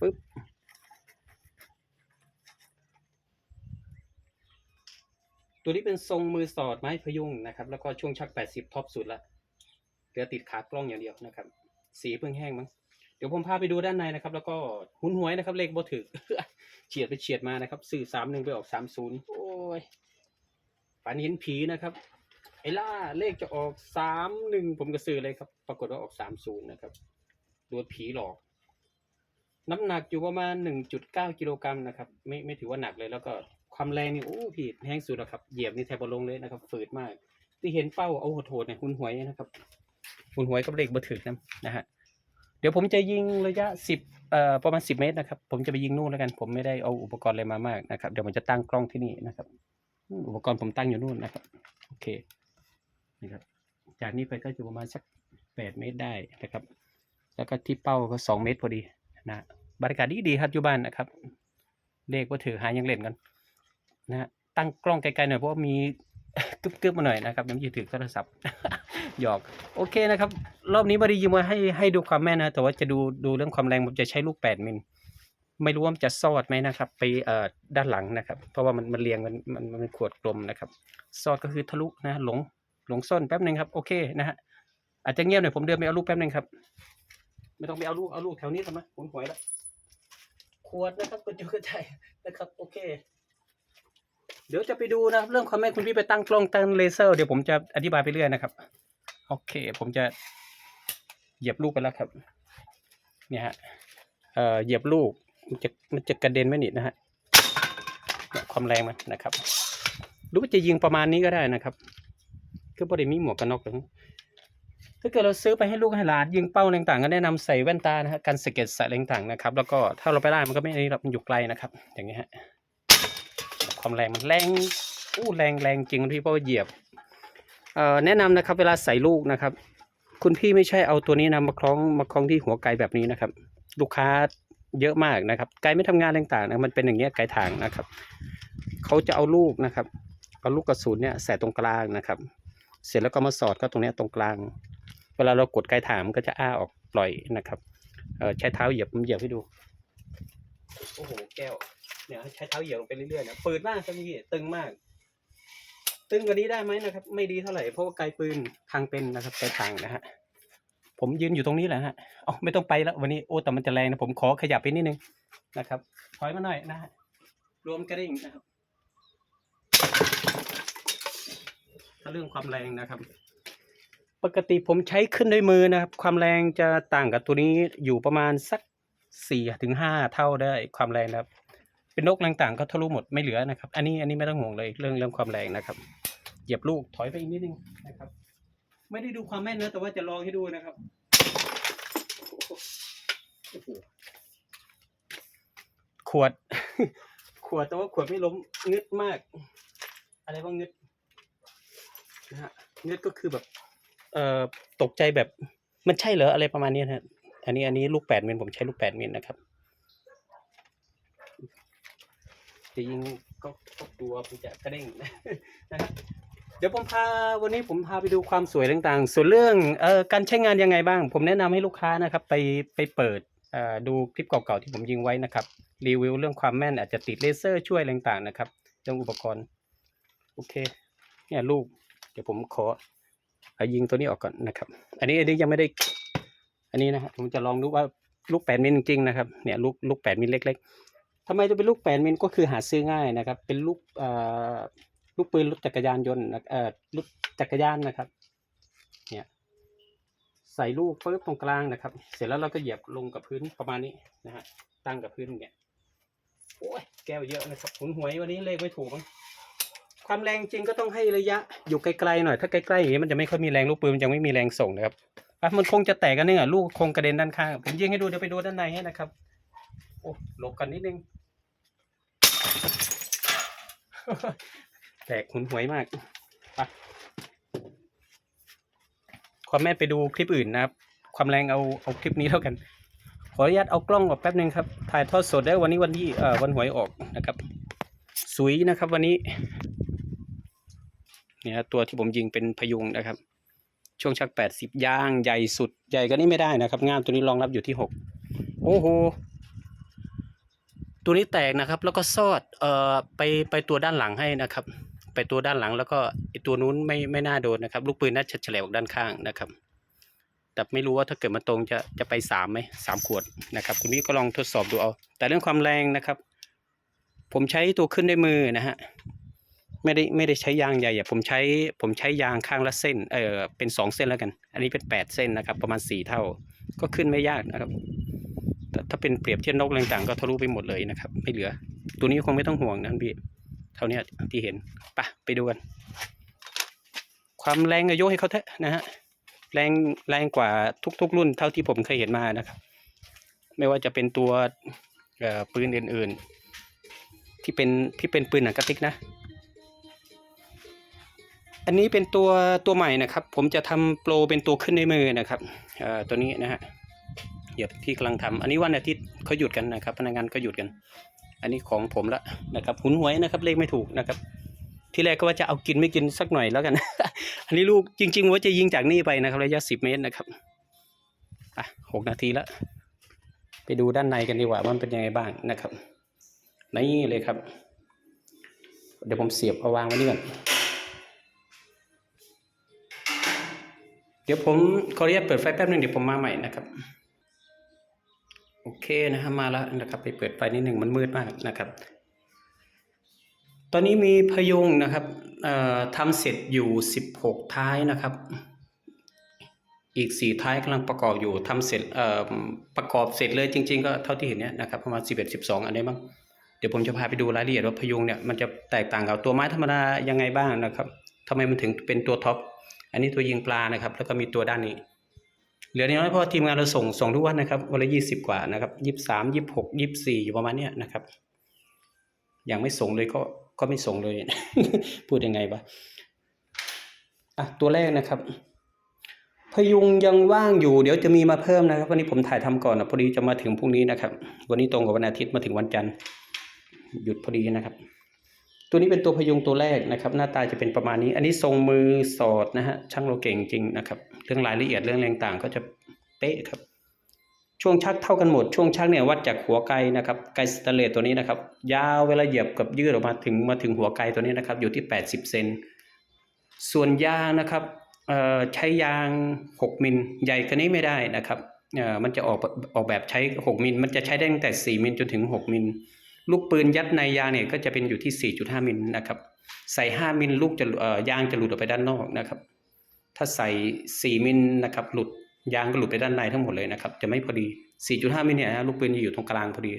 ปึ๊บตัวนี้เป็นทรงมือสอดไม้พยุงนะครับ แล้วก็ช่วงชัก 80 ท็อปสุดละเหลือติดขากล้องอย่างเดียวนะครับ สีเพิ่งแห้งมั้ง เดี๋ยวผมพาไปดูด้านในนะครับ แล้วก็หุนหวยนะครับ เลขบ่ถึก เฉียดไปเฉียดมานะครับ สื่อสามหนึ่งไปออกสามศูนย์โอ้ยฝันเห็นผีนะครับ ไอ้ล่าเลขจะออกสามหนึ่งผมก็ซื้อเลยครับ ปรากฏว่าออกสามศูนย์นะครับโดนผีหลอก น้ำหนักอยู่ประมาณหนึ่งจุดเก้ากิโลกรัมนะครับ ไม่ไม่ถือว่าหนักเลยแล้วก็ความแรงนี่โอ้พี่แห้งสุดแล้วครับ เหยียบนี่แทบลงเลยนะครับ ฝืดมาก ที่เห็นเป้าเอาโหดๆเนี่ยหุนหวยนะครับหุนหวยกับเลขบ่ถึกนะนะฮะเดี๋ยวผมจะยิงระยะสิบเอ่อประมาณสิบเมตรนะครับ ผมจะไปยิงนู่นแล้วกัน ผมไม่ได้เอาอุปกรณ์อะไรมามากนะครับ เดี๋ยวผมจะตั้งกล้องที่นี่นะครับ อุปกรณ์ผมตั้งอยู่นู่นนะครับ โอเคนี่ครับ จากนี้ไปก็จะประมาณสักแปดเมตรได้นะครับ แล้วก็ที่เป้าก็สองเมตรพอดี นะบรรยากาศดีดีครับอยู่บ้านนะครับ เลขว่าถือหายังเล่นกันนะฮะตั้งกล้องไกลๆหน่อยเพราะว่ามีกึบๆมาหน่อยนะครับน้ำยืดถือโทรศัพท์หยอกโอเคนะครับ รอบนี้บริยิมมาให้ให้ดูความแม่นนะ แต่ว่าจะดูดูเรื่องความแรงผมจะใช้ลูก8มิลไม่รู้ว่าจะซอดไหมนะครับ ไปเอ่อด้านหลังนะครับ เพราะว่ามันมันเรียงมันมันมันเป็นขวดกลมนะครับ ซอดก็คือทะลุนะหลงหลงซ่อนแป๊บหนึ่งครับ โอเคนะฮะอาจจะเงียบหน่อยผมเดินไปเอาลูกแป๊บหนึ่งครับ ไม่ต้องไปเอาลูกเอาลูกแถวนี้ทำไมผมหวยแล้วขวดนะครับกระจุกกระจายนะครับ โอเค เดี๋ยวจะไปดูนะครับ เรื่องความแม่นคุณพี่ไปตั้งกล้องตั้งเลเซอร์เดี๋ยวผมจะอธิบายไปเรื่อยนะครับ โอเค ผมจะเหยียบลูกไปแล้วครับ เนี่ยฮะเอ่อเหยียบลูกมันจะมันจะกระเด็นไม่หนิดนะฮะเนี่ยความแรงมันนะครับหรือว่าจะยิงประมาณนี้ก็ได้นะครับ คือประเด็นมีหมวกกันน็อกเลย ถ้าเกิดเราซื้อไปให้ลูกให้หลานยิงเป้าต่างๆก็แนะนำใส่แว่นตานะฮะกันสะเก็ดใส่อะต่างๆนะครับ แล้วก็ถ้าเราไปได้มันก็ไม่อันนี้หรอกมันอยู่ไกลนะครับ อย่างเงี้ยฮะความแรงมันแรงอู้แรงแรงจริงพี่เพราะว่าเหยียบเอ่อแนะนำนะครับ เวลาใส่ลูกนะครับ คุณพี่ไม่ใช่เอาตัวนี้นะมาคล้องมาคล้องที่หัวไกแบบนี้นะครับ ลูกค้าเยอะมากนะครับ ไก่ไม่ทำงานต่างๆนะมันเป็นอย่างเงี้ยไก่ทางนะครับเขาจะเอาลูกนะครับเอาลูกกระสุนเนี่ยใส่ตรงกลางนะครับ เสร็จแล้วก็มาสอดก็ตรงเนี้ยตรงกลาง เวลาเรากดไกถางมันก็จะอ้าออกปล่อยนะครับเออใช้เท้าเหยียบผมเหยียบให้ดู โอ้โหแก้วเนี่ยใช้เท้าเหยียบลงไปเรื่อยๆนะปืนมากครับพี่ตึงมาก ตึงกว่านี้ได้ไหมนะครับ ไม่ดีเท่าไหร่เพราะว่าไกลปืนทางเป็นนะครับไกลทางนะฮะผมยืนอยู่ตรงนี้แหละฮะอ๋อไม่ต้องไปแล้ววันนี้โอ้แต่มันจะแรงนะผมขอขยับไปนิดนึงนะครับ ถอยมาหน่อยนะฮะรวมกระดิ่งนะครับถ้าเรื่องความแรงนะครับ ปกติผมใช้ขึ้นด้วยมือนะครับ ความแรงจะต่างกับตัวนี้อยู่ประมาณสักสี่ถึงห้าเท่าได้ความแรงนะครับ เป็นนกต่างๆก็ทะลุหมดไม่เหลือนะครับ อันนี้อันนี้ไม่ต้องห่วงเลยเรื่องเรื่องความแรงนะครับ เหยียบลูกถอยไปอีกนิดนึงนะครับ ไม่ได้ดูความแม่นนะแต่ว่าจะลองให้ดูนะครับขวด ขวดแต่ว่าขวดไม่ล้มงึดมาก อะไรว่างึดนะฮะงึดก็คือแบบ เอ่อตกใจแบบมันใช่เหรออะไรประมาณนี้นะฮะอันนี้อันนี้ลูกแปดมิลผมใช้ลูกแปดมิลนะครับจะยิงก็ก็กลัวผมจะกระเด้งนะครับเดี๋ยวผมพาวันนี้ผมพาไปดูความสวยต่างๆ ส่วนเรื่องเอ่อการใช้งานยังไงบ้าง ผมแนะนำให้ลูกค้านะครับ ไปไปเปิดเอ่อดูคลิปเก่าๆที่ผมยิงไว้นะครับรีวิวเรื่องความแม่นอาจจะติดเลเซอร์ช่วยต่างๆนะครับเรื่องอุปกรณ์โอเคเนี่ยลูกเดี๋ยวผมขอ เอายิงตัวนี้ออกก่อนนะครับ อันนี้อันนี้ยังไม่ได้ อันนี้นะครับผมจะลองดูว่าลูกแปดมิลจริงนะครับเนี่ยลูกลูกแปดมิลเล็ก ๆทำไมจะเป็นลูกแปดมิลก็คือหาซื้อง่ายนะครับ เป็นลูกเอ่อลูกปืนรถจักรยานยนต์นะเอ่อรถจักรยานนะครับ เนี่ยใส่ลูกปึ๊บตรงกลางนะครับ เสร็จแล้วเราก็เหยียบลงกับพื้นประมาณนี้นะฮะตั้งกับพื้นเนี่ยโอ้ยแก้วเยอะนะครับหุนหวยวันนี้เลขไม่ถูกมั้ง ความแรงจริงก็ต้องให้ระยะอยู่ไกลๆหน่อย ถ้าใกล้ๆอย่างนี้มันจะไม่ค่อยมีแรงลูกปืนมันจะไม่มีแรงส่งนะครับอะมันคงจะแตกกันเนี่ยลูกคงกระเด็นด้านข้างผมยิงให้ดูเดี๋ยวไปดูด้านในให้นะครับโอ้หลบกันนิดนึงแตกหุนหวยมากไปความแม่ไปดูคลิปอื่นนะครับ ความแรงเอาเอาคลิปนี้เท่ากัน ขออนุญาตเอากล้องออกแป๊บนึงครับ ถ่ายทอดสดได้วันนี้วันที่เอ่อวันหวยออกนะครับ สวยนะครับวันนี้ เนี่ยตัวที่ผมยิงเป็นพยุงนะครับ ช่วงชักแปดสิบย่างใหญ่สุดใหญ่ก็นี่ไม่ได้นะครับงามตัวนี้รองรับอยู่ที่หกโอ้โหตัวนี้แตกนะครับแล้วก็ซอดเอ่อไปไปตัวด้านหลังให้นะครับ ไปตัวด้านหลังแล้วก็ไอตัวนู้นไม่ไม่น่าโดนนะครับ ลูกปืนน่าจะเฉลวออกด้านข้างนะครับ แต่ไม่รู้ว่าถ้าเกิดมาตรงจะจะไปสามไหมสามขวดนะครับ คุณพี่ก็ลองทดสอบดูเอา แต่เรื่องความแรงนะครับ ผมใช้ตัวขึ้นด้วยมือนะฮะ ไม่ได้ไม่ได้ใช้ยางใหญ่อะผมใช้ผมใช้ยางข้างละเส้นเออเป็นสองเส้นแล้วกัน อันนี้เป็นแปดเส้นนะครับ ประมาณสี่เท่า ก็ขึ้นไม่ยากนะครับถ้าเป็นเปรียบเทียบนกต่างๆก็ทะลุไปหมดเลยนะครับ ไม่เหลือ ตัวนี้คงไม่ต้องห่วงนะพี่เท่านี้ที่เห็นไปะไปดูกัน ความแรงอะยกให้เขาเถอะนะฮะแรงแรงกว่าทุกๆ รุ่นเท่าที่ผมเคยเห็นมานะครับ ไม่ว่าจะเป็นตัวเอ่อปืนอื่น ๆ ที่เป็นที่เป็นปืนหนังกระติกนะ อันนี้เป็นตัวตัวใหม่นะครับ ผมจะทำโปรเป็นตัวขึ้นในมือนะครับตัวนี้นะฮะเดี๋ยวพี่กำลังทำอันนี้วันอาทิตย์เขาหยุดกันนะครับ พนักงานก็หยุดกัน อันนี้ของผมละนะครับหุนหวยนะครับเลขไม่ถูกนะครับ ที่แรกก็ว่าจะเอากินไม่กินสักหน่อยแล้วกัน อันนี้ลูกจริงๆว่าจะยิงจากนี่ไปนะครับ ระยะสิบเมตรนะครับอะหกนาทีล้วไปดูด้านในกันดีกว่าว่ามันเป็นยังไงบ้างนะครับนี่เลยครับ เดี๋ยวผมเสียบเอาวางไว้นี่ก่อน เดี๋ยวผมขออนุญาตเปิดไฟแป๊บหนึงเดี๋ยวผมมาใหม่นะครับโอเคนะครับมาแล้วนะครับ ไปเปิดไฟนิดหนึ่งมันมืดมากนะครับ ตอนนี้มีพยุงนะครับทำเสร็จอยู่ 16 ท้ายนะครับ อีก 4 ท้ายกำลังประกอบอยู่ทำเสร็จประกอบเสร็จเลยจริง ๆ ก็เท่าที่เห็นเนี่ยนะครับประมาณ 11 12 อันนี้บ้างเดี๋ยวผมจะพาไปดูรายละเอียดว่าพยุงเนี่ยมันจะแตกต่างกับตัวไม้ธรรมดายังไงบ้างนะครับทำไมมันถึงเป็นตัวท็อป อันนี้ตัวยิงปลานะครับ แล้วก็มีตัวด้านนี้เหลือน้อยเพราะทีมงานเราส่งส่งทุกวันนะครับวันละยี่สิบกว่านะครับยี่สามยี่หกยี่สี่อยู่ประมาณเนี้ยนะครับ ยังไม่ส่งเลยก็ก็ไม่ส่งเลย พูดยังไงวะอะตัวแรกนะครับ พยุงยังว่างอยู่ เดี๋ยวจะมีมาเพิ่มนะครับ วันนี้ผมถ่ายทำก่อนนะพอดีจะมาถึงพรุ่งนี้นะครับ วันนี้ตรงกับวันอาทิตย์มาถึงวันจันทร์หยุดพอดีนะครับ ตัวนี้เป็นตัวพยุงตัวแรกนะครับ หน้าตาจะเป็นประมาณนี้ อันนี้ทรงมือสอดนะฮะช่างเราเก่งจริงนะครับ เรื่องรายละเอียดเรื่องแรงต่างก็จะเป๊ะครับ ช่วงชักเท่ากันหมด ช่วงชักเนี่ยวัดจากหัวไกนะครับ ไกสเตเลสตัวนี้นะครับ ยาวเวลาเหยียบกับยืดออกมาถึงมาถึงหัวไกตัวนี้นะครับ อยู่ที่ 80 เซนส่วนยางนะครับเออใช้ยาง 6 มิลใหญ่กว่านี้ไม่ได้นะครับเออมันจะออกออกแบบใช้ 6 มิล มันจะใช้ได้ตั้งแต่ 4 มิลจนถึง 6 มิล ลูกปืนยัดในยางเนี่ยก็จะเป็นอยู่ที่ 4.5 มิลนะครับ ใส่ 5 มิลลูกจะเอ่อยางจะหลุดออกไปด้านนอกนะครับ ถ้าใส่ 4 มิลนะครับหลุดยางก็หลุดไปด้านในทั้งหมดเลยนะครับ จะไม่พอดี 4.5 มิลเนี่ยลูกปืนจะอยู่ตรงกลางพอดี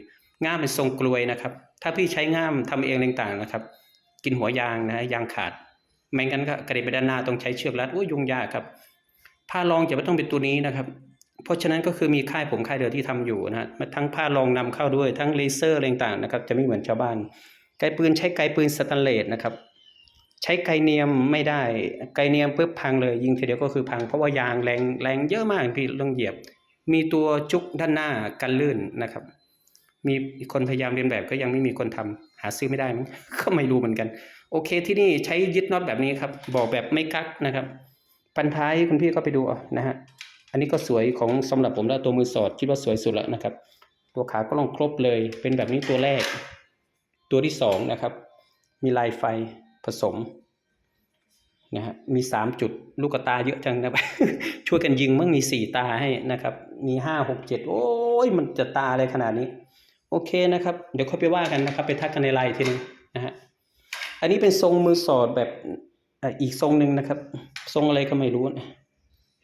ง่ามเป็นทรงกลวยนะครับ ถ้าพี่ใช้ง่ามทำเองต่างๆนะครับ กินหัวยางนะยางขาด ไม่งั้นก็กระเด็นไปด้านหน้าต้องใช้เชือกรัดโอ้ยยุ่งยากครับ ผ้ารองจะไม่ต้องเป็นตัวนี้นะครับ เพราะฉะนั้นก็คือมีค่ายผมค่ายเดียวที่ทำอยู่นะฮะทั้งผ้ารองนำเข้าด้วยทั้งเลเซอร์อะไรต่างนะครับ จะไม่เหมือนชาวบ้าน ไกปืนใช้ไกปืนสแตนเลสนะครับ ใช้ไกเนียมไม่ได้ ไกเนียมปุ๊บพังเลย ยิงทีเดียวก็คือพังเพราะว่ายางแรงแรงเยอะมากพี่ต้องเหยียบ มีตัวจุกด้านหน้ากันลื่นนะครับ มีคนพยายามเรียนแบบก็ยังไม่มีคนทำหาซื้อไม่ได้มั้งก็ไม่รู้เหมือนกัน โอเคที่นี่ใช้ยึดน็อตแบบนี้ครับบอกแบบไม่กักนะครับปันท้ายคุณพี่ก็ไปดูนะฮะ อันนี้ก็สวยของสำหรับผมแล้วตัวมือสอดคิดว่าสวยสุดแล้วนะครับ ตัวขาก็ลองครบเลย เป็นแบบนี้ตัวแรก ตัวที่สองนะครับ มีลายไฟผสมนะฮะมีสามจุดลูกตาเยอะจังนะครับช่วยกันยิงมั่งมีสี่ตาให้นะครับ มีห้าหกเจ็ดโอ้ยมันจะตาอะไรขนาดนี้ โอเคนะครับ เดี๋ยวค่อยไปว่ากันนะครับ ไปทักกันในไลน์ทีนึงนะฮะอันนี้เป็นทรงมือสอดแบบอีกทรงหนึ่งนะครับ ทรงอะไรก็ไม่รู้นะ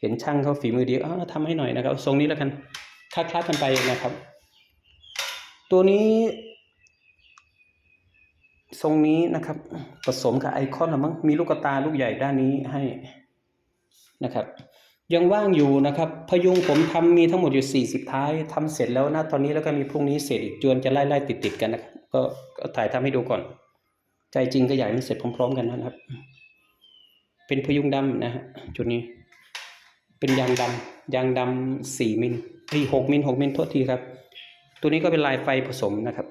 เห็นช่างเขาฝีมือดีอ้าทำให้หน่อยนะครับทรงนี้แล้วกันคลายๆกันไปนะครับ ตัวนี้ ทรงนี้นะครับ ผสมกับไอคอนหรือมั้งมีลูกตาลูกใหญ่ด้านนี้ให้นะครับ ยังว่างอยู่นะครับ พยุงผมทำมีทั้งหมดอยู่ 40 ท้ายทำเสร็จแล้วนะตอนนี้แล้วก็มีพรุ่งนี้เสร็จอีกจวนจะไล่ๆติดๆกันนะครับก็ถ่ายทำให้ดูก่อน ใจจริงก็อยากให้มันเสร็จพร้อม ๆ กันนะครับ เป็นพยุงดำนะฮะจุดนี้ เป็นยางดำยางดำสี่มิลที่หกมิลหกมิลโทษทีครับ ตัวนี้ก็เป็นลายไฟผสมนะครับ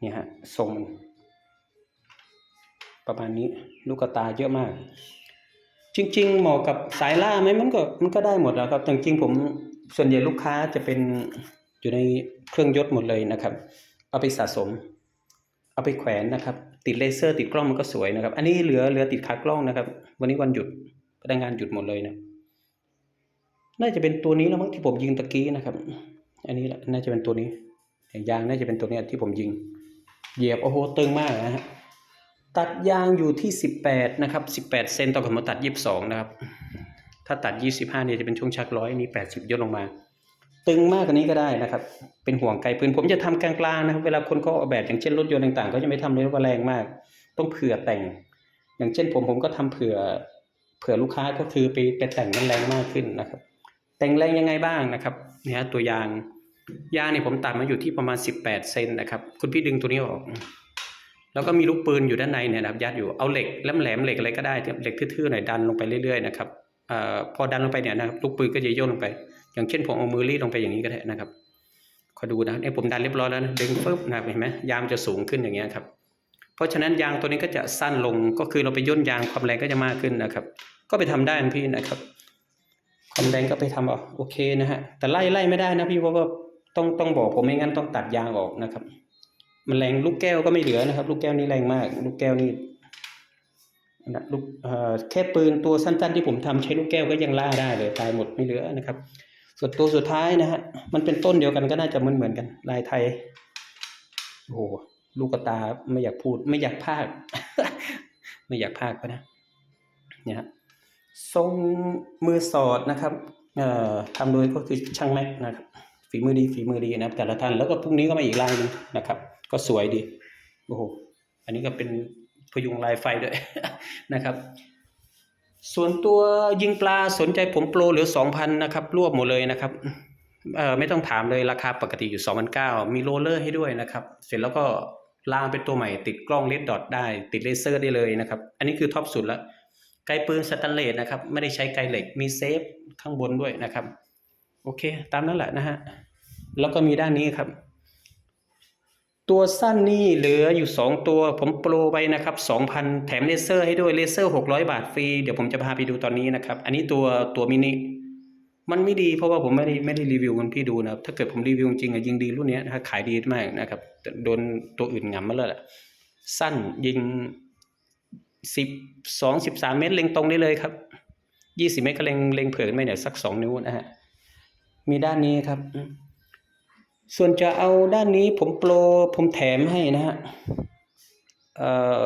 เนี่ยฮะทรงมันประมาณนี้ลูกตาเยอะมาก จริง ๆ เหมาะกับสายล่าไหมมันก็มันก็ได้หมดแล้วครับแต่จริงๆผมส่วนใหญ่ลูกค้าจะเป็นอยู่ในเครื่องยศหมดเลยนะครับ เอาไปสะสม เอาไปแขวนนะครับ ติดเลเซอร์ติดกล้องมันก็สวยนะครับ อันนี้เหลือเหลือติดขากล้องนะครับ วันนี้วันหยุดพนักงานหยุดหมดเลยนะ น่าจะเป็นตัวนี้แล้วมั้งที่ผมยิงตะกี้นะครับ อันนี้แหละน่าจะเป็นตัวนี้ยางน่าจะเป็นตัวนี้ที่ผมยิง เหยียบโอ้โหตึงมากนะฮะตัดยางอยู่ที่ 18 นะครับ 18 เซนต่อกับมาตัด 22 นะครับ ถ้าตัด 25 เนี่ยจะเป็นช่วงชักร้อยนี่ 80ย่นลงมา ตึงมากกว่านี้ก็ได้นะครับ เป็นห่วงไกลปืน ผมจะทำกลางๆนะครับ เวลาคนเขาออกแบบอย่างเช่นรถยนต์ต่างๆ ก็จะไม่ทำเลยว่าแรงมาก ต้องเผื่อแต่ง อย่างเช่นผมผมก็ทำเผื่อ เผื่อลูกค้าก็คือไปไปแต่งมันแรงมากขึ้นนะครับ แต่งแรงยังไงบ้างนะครับเนี่ยฮะตัวยางยางเนี่ยผมตัดมาอยู่ที่ประมาณ 18 เซนนะครับคุณพี่ดึงตัวนี้ออก แล้วก็มีลูกปืนอยู่ด้านในเนี่ยนะครับยัดอยู่เอาเหล็กแหลมๆเหล็กอะไรก็ได้เหล็กทื่อๆหน่อยดันลงไปเรื่อยๆนะครับอพอดันลงไปเนี่ยนะครับลูกปืนก็จะย่นลงไป อย่างเช่นผมเอามือรีดลงไปอย่างนี้ก็ได้นะครับขอดูนะเนี่ยผมดันเรียบร้อยแล้วนะดึงฟึบนะเห็นไหมยางจะสูงขึ้นอย่างเงี้ยครับเพราะฉะนั้นยางตัวนี้ก็จะสั้นลงก็คือเราไปย่นยางความแรงก็จะมากขึ้นนะครับ ก็ไปทำได้พี่นะครับ ความแรงก็ไปทำเอาโอเคนะฮะแต่ไล่ไล่ไม่ได้นะพี่เพราะว่าต้องต้องบอกผมไม่งั้นต้องตัดยางออกนะครับ มันแรงลูกแก้วก็ไม่เหลือนะครับ ลูกแก้วนี่แรงมาก ลูกแก้วนี่นะลูกเออแค่ปืนตัวสั้น ๆ ที่ผมทำใช้ลูกแก้วก็ยังล่าได้เลยตายหมดไม่เหลือนะครับ ส่วนตัวสุดท้ายนะฮะมันเป็นต้นเดียวกันก็น่าจะเหมือนเหมือนกันลายไทยโอ้โหลูกกระตาไม่อยากพูด ไม่อยากพากไม่อยากพากไปนะเนี่ยฮะ ทรงมือสอดนะครับเอ่อทำโดยก็คือช่างแม็กนะครับ ฝีมือดีฝีมือดีนะครับ แต่ละท่านแล้วก็พรุ่งนี้ก็มาอีกลายนึงนะครับ ก็สวยดีโอ้โหอันนี้ก็เป็นพยุงลายไฟด้วยนะครับ ส่วนตัวยิงปลาสนใจผมโปรเหลือ2,000นะครับ รวบหมดเลยนะครับเอ่อไม่ต้องถามเลยราคาปกติอยู่ 2,900มีโรลเลอร์ให้ด้วยนะครับ เสร็จแล้วก็ล่างเป็นตัวใหม่ติดกล้องเลดดอทได้ ติดเลเซอร์ได้เลยนะครับ อันนี้คือท็อปสุดแล้ว ไกลปืนสแตนเลสนะครับ ไม่ได้ใช้ไกลเหล็กมีเซฟข้างบนด้วยนะครับ โอเค ตามนั้นแหละนะฮะ แล้วก็มีด้านนี้ครับ ตัวสั้นนี่เหลืออยู่ 2 ตัว ผมโปรไปนะครับ 2,000 แถมเลเซอร์ให้ด้วยเลเซอร์ 600 บาทฟรี เดี๋ยวผมจะพาไปดูตอนนี้นะครับ อันนี้ตัวตัวมินิมันไม่ดีเพราะว่าผมไม่ได้ไม่ได้รีวิวมันพี่ดูนะครับ ถ้าเกิดผมรีวิวจริงอะยิงดีรุ่นนี้นะขายดีมากนะครับ โดนตัวอื่นงำมาแล้วแหละสั้นยิง สิบสองสิบสามเมตรเล็งตรงได้เลยครับยี่สิบเมตรก็เล็งเล็งเผื่อไม่เนี่ยสักสองนิ้วนะฮะมีด้านนี้ครับ ส่วนจะเอาด้านนี้ผมโปรผมแถมให้นะฮะเอ่อ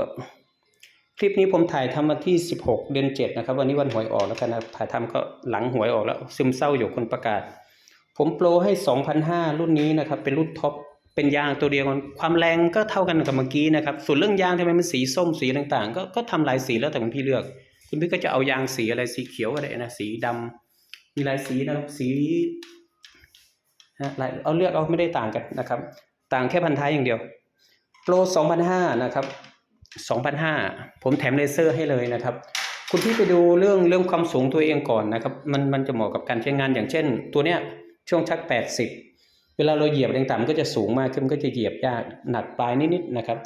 คลิปนี้ผมถ่ายทำมาที่ 16 เดือน 7 นะครับ วันนี้วันหวยออกแล้วกันนะถ่ายทำก็หลังหวยออกแล้ว ซึมเศร้าอยู่คนประกาศ ผมโปรให้ 2,500 รุ่นนี้นะครับ เป็นรุ่นท็อป เป็นยางตัวเดียวกันความแรงก็เท่ากันกับเมื่อกี้นะครับส่วนเรื่องยางทำไมมันสีส้มสีต่างๆ ก็ก็ทำหลายสีแล้วแต่คุณพี่เลือก คุณพี่ก็จะเอายางสีอะไรสีเขียวก็ได้นะสีดำมีหลายสีนะครับสีนะหลายเอาเลือกเอาไม่ได้ต่างกันนะครับ ต่างแค่พันท้ายอย่างเดียวโปร2,500นะครับ2,500ผมแถมเลเซอร์ให้เลยนะครับ คุณพี่ไปดูเรื่องเรื่องความสูงตัวเองก่อนนะครับ มันมันจะเหมาะกับการใช้งานอย่างเช่น ตัวเนี้ยช่วงชัก 80 เวลาเราเหยียบแรงต่ำมันก็จะสูงมากขึ้นมันก็จะเหยียบยากหนักปลายนิดๆนะครับ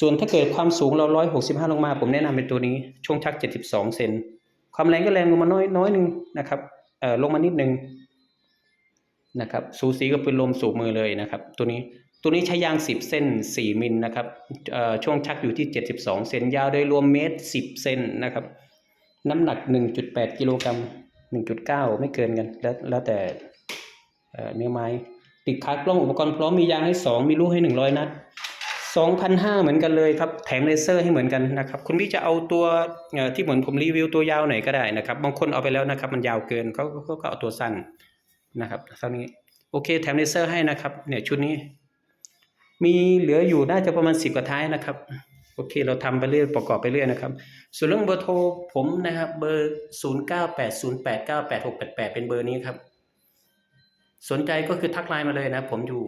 ส่วนถ้าเกิดความสูงเรา 165 ลงมา ผมแนะนำเป็นตัวนี้ช่วงชัก 72 เซนความแรงก็แรงลงมาน้อยน้อยหนึงนะครับเอ่อลงมานิดนึงนะครับสูสีกับปืนลมสูบมือเลยนะครับ ตัวนี้ตัวนี้ใช้ยาง 10 เส้น 4 มิลนะครับเอ่อช่วงชักอยู่ที่ 72 เซนยาวโดยรวมเมตร 10 เซนนะครับน้ำหนัก 1.8 กิโลกรัม 1.9 ไม่เกินกัน แล้วแล้วแต่เอ่อเนื้อไม้ ติดขากล้องอุปกรณ์พร้อมมียางให้ 2 มีลูกให้ 100 นัด2,500 เหมือนกันเลยครับ แถมเลเซอร์ให้เหมือนกันนะครับ คุณพี่จะเอาตัวที่เหมือนผมรีวิวตัวยาวไหนก็ได้นะครับ บางคนเอาไปแล้วนะครับ มันยาวเกินเขาเขาก็เอาตัวสั้นนะครับเท่านี้โอเคแถมเลเซอร์ให้นะครับเนี่ยชุดนี้ มีเหลืออยู่น่าจะประมาณสิบกว่าท้ายนะครับโอเค เราทำไปเรื่อยประกอบไปเรื่อยนะครับ ส่วนเรื่องเบอร์โทรผมนะครับ เบอร์ศูนย์เก้าแปดศูนย์แปดเก้าแปดหกแปดแปดเป็นเบอร์นี้ครับ สนใจก็คือทักไลน์มาเลยนะ ผมอยู่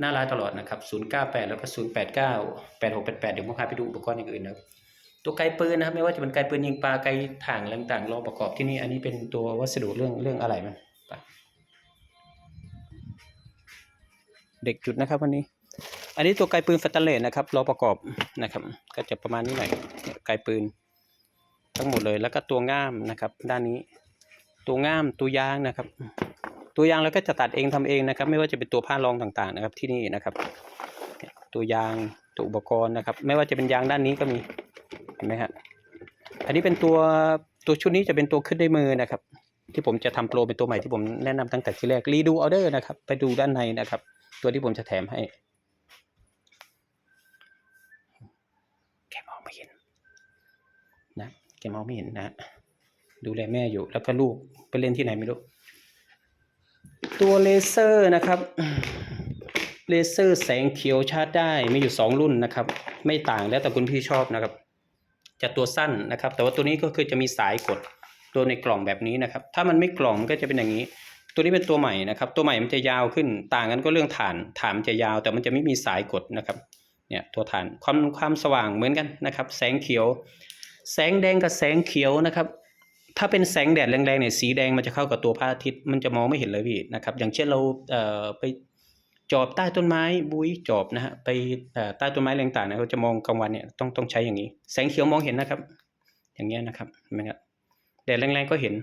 หน้าร้านตลอดนะครับศูนย์เก้าแปดแล้วก็ศูนย์แปดเก้าแปดหกแปดแปดเดี๋ยวผมพาไปดูอุปกรณ์อย่างอื่นนะตัวไกลปืนนะครับ ไม่ว่าจะเป็นไกลปืนยิงปลาไกลถ่างต่างๆเราประกอบที่นี่ อันนี้เป็นตัววัสดุเรื่องเรื่องอะไรมันไปเด็กจุดนะครับวันนี้ อันนี้ตัวไกลปืนสแตนเลสนะครับ เราประกอบนะครับ ก็จะประมาณนี้หน่อยไกลปืน ทั้งหมดเลยแล้วก็ตัวง่ามนะครับ ด้านนี้ ตัวง่ามตัวยางนะครับ ตัวยางเราก็จะตัดเองทำเองนะครับ ไม่ว่าจะเป็นตัวผ้ารองต่างๆนะครับที่นี่นะครับตัวยางตัวอุปกรณ์นะครับ ไม่ว่าจะเป็นยางด้านนี้ก็มีเห็นไหมฮะอันนี้เป็นตัวตัวชุดนี้จะเป็นตัวขึ้นด้วยมือนะครับ ที่ผมจะทำโปรเป็นตัวใหม่ที่ผมแนะนำตั้งแต่ที่แรกรีดูออเดอร์นะครับ ไปดูด้านในนะครับ ตัวที่ผมจะแถมให้แกมองไม่เห็นนะแกมองไม่เห็นนะ ดูแลแม่อยู่แล้วก็ลูกไปเล่นที่ไหนไม่รู้ ตัวเลเซอร์นะครับ เลเซอร์แสงเขียวชาร์จได้มีอยู่ 2 รุ่นนะครับ ไม่ต่างแล้วแต่คุณพี่ชอบนะครับ จะตัวสั้นนะครับ แต่ว่าตัวนี้ก็คือจะมีสายกดตัวในกล่องแบบนี้นะครับ ถ้ามันไม่กล่องมันก็จะเป็นอย่างนี้ ตัวนี้เป็นตัวใหม่นะครับ ตัวใหม่มันจะยาวขึ้น ต่างกันก็เรื่องฐาน ฐานมันจะยาว แต่มันจะไม่มีสายกดนะครับ เนี่ยตัวฐาน ความความสว่างเหมือนกันนะครับ แสงเขียว แสงแดงกับแสงเขียวนะครับ ถ้าเป็นแสงแดดแรงๆเนี่ยสีแดงมันจะเข้ากับตัวพระอาทิตย์มันจะมองไม่เห็นเลยพี่นะครับ อย่างเช่นเราเอ่อไปจอบใต้ต้นไม้บุ้ยจอบนะฮะไปเอ่อใต้ต้นไม้แรงต่างๆเนี่ยเราจะมองกลางวันเนี่ยต้องต้องใช้อย่างนี้ แสงเขียวมองเห็นนะครับ อย่างเงี้ยนะครับเห็นไหมครับแดดแรงๆก็เห็น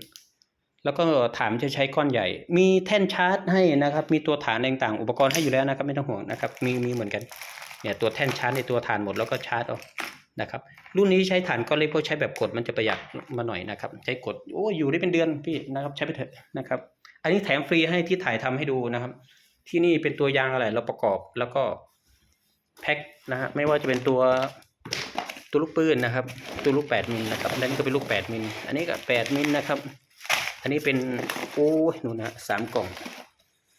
แล้วก็ฐานมันจะใช้ก้อนใหญ่ มีแท่นชาร์จให้นะครับ มีตัวฐานต่างๆอุปกรณ์ให้อยู่แล้วนะครับ ไม่ต้องห่วงนะครับ มีมีเหมือนกันเนี่ยตัวแท่นชาร์จในตัวฐานหมดแล้วก็ชาร์จเอา นะครับรุ่นนี้ใช้ฐานก้อนเล็กเพราะใช้แบบกดมันจะประหยัดมาหน่อยนะครับใช้กดโอ้อยู่ได้เป็นเดือนพี่นะครับใช้ไปเถอะนะครับอันนี้แถมฟรีให้ที่ถ่ายทำให้ดูนะครับ ที่นี่เป็นตัวยางอะไรเราประกอบแล้วก็แพ็คนะฮะไม่ว่าจะเป็นตัวตัวลูกปืนนะครับ ตัวลูก 8มิลนะครับอันนี้ก็เป็นลูก 8มิลอันนี้ก็ 8มิลนะครับ อันนี้เป็นโอ้ยนู่นนะสามกล่อง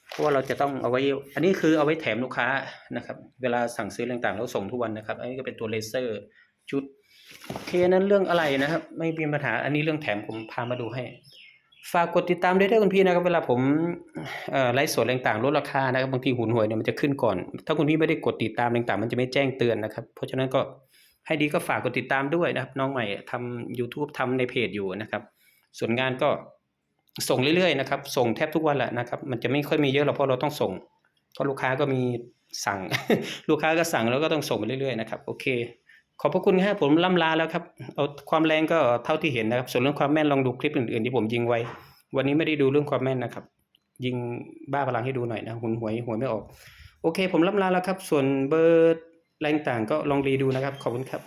เพราะว่าเราจะต้องเอาไว้ อันนี้คือเอาไว้แถมลูกค้านะครับ เวลาสั่งซื้อต่างๆเราส่งทุกวันนะครับ อันนี้ก็เป็นตัวเลเซอร์ ชุดโอเคนั้นเรื่องอะไรนะครับ ไม่มีปัญหาอันนี้เรื่องแถมผมพามาดูให้ ฝากกดติดตามด้วยด้วยคุณพี่นะครับ เวลาผมไลฟ์สดต่างๆลดราคานะครับบางทีหุนหวยเนี่ยมันจะขึ้นก่อน ถ้าคุณพี่ไม่ได้กดติดตามต่างๆ มันจะไม่แจ้งเตือนนะครับ เพราะฉะนั้นก็ให้ดีก็ฝากกดติดตามด้วยนะครับ น้องใหม่ทำ YouTube ทำในเพจอยู่นะครับ ส่วนงานก็ส่งเรื่อยๆนะครับ ส่งแทบทุกวันแหละนะครับ มันจะไม่ค่อยมีเยอะหรอกเพราะเราต้องส่งเพราะลูกค้าก็มีสั่ง ลูกค้าก็สั่งแล้วก็ต้องส่งไปเรื่อยๆนะครับ โอเค ขอบพระคุณครับผมล่ำลาแล้วครับ เอาความแรงก็เท่าที่เห็นนะครับ ส่วนเรื่องความแม่นลองดูคลิปอื่นๆที่ผมยิงไว้ วันนี้ไม่ได้ดูเรื่องความแม่นนะครับ ยิงบ้าพลังให้ดูหน่อยนะหุนหวยหวยไม่ออก โอเค ผมล่ำลาแล้วครับ ส่วนเบอร์แรงต่างก็ลองรีดูนะครับ ขอบคุณครับ